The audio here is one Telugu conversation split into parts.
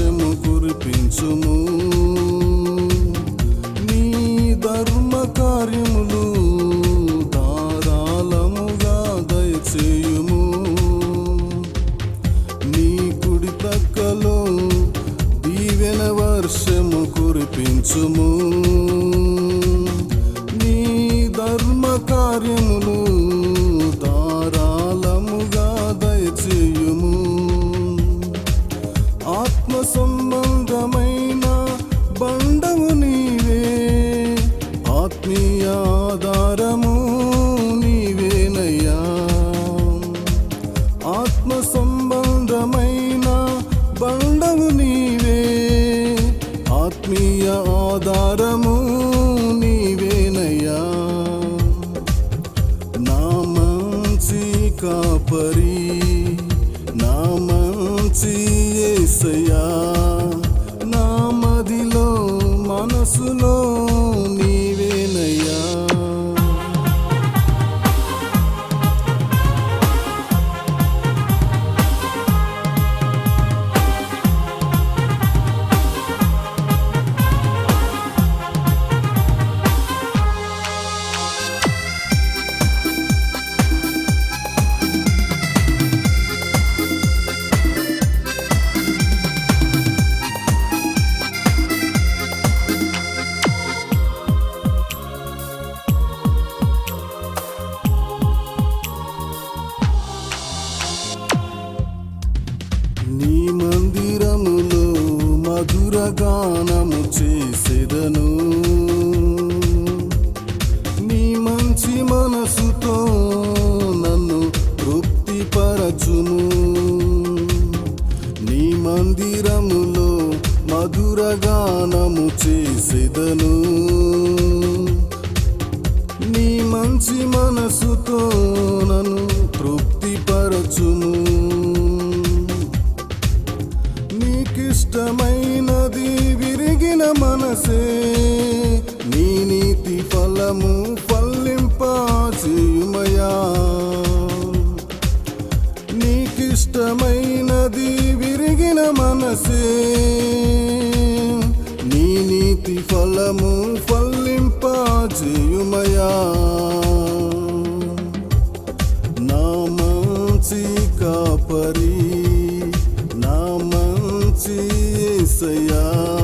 వర్షము కురిపించుము. నీ ధర్మ కార్యములు ధారాళముగా దయచేయుము. నీ కుడి ప్రక్కలో దీవెన వర్షము కురిపించుము. నీ ధర్మ కార్యములు ఆత్మీయ ఆధారము నీవేనయ్యా. నా మంచి కాపరి నా మంచి ఏసయ్యా. నా మదిలో మనసులో గానము చేసేదను. నీ మంచి మనసుతో నన్ను తృప్తిపరచును నీ మందిరములో మధుర గానము చేసేదను. నీ మంచి మనసుతో నన్ను తృప్తిపరచును ఇష్టమైనది విరిగిన మనసే. నీ నీతి ఫలము ఫలింపచేయుమయా. నీకిష్టమైనది విరిగిన మనసే. నీ నీతి ఫలము ఫలింపచేయుమయా. నా మంచి కాపరీ యేసయ్యా నా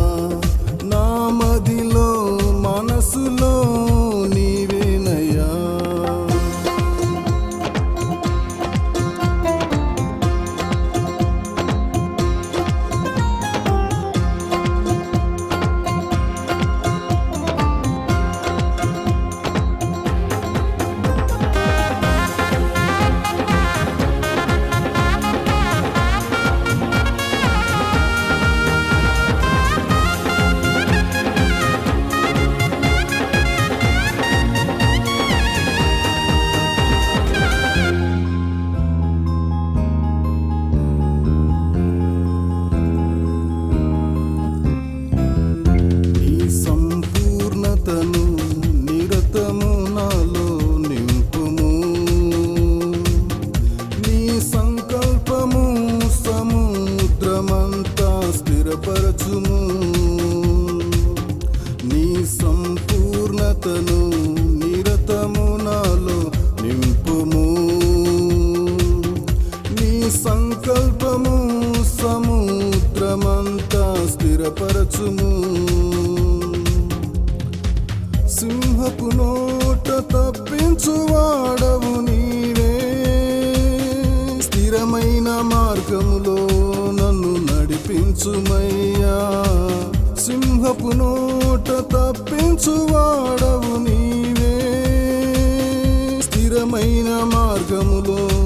కల్పము సముద్రమంతా స్థిరపరచుము. సింహపు నోట తప్పించువాడవు నీవే. స్థిరమైన మార్గములో నన్ను నడిపించుమయ్యా. సింహపు నోట తప్పించువాడవు నీవే. స్థిరమైన మార్గములో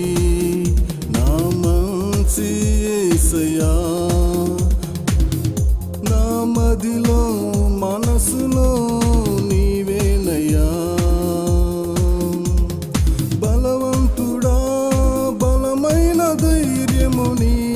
harmonie.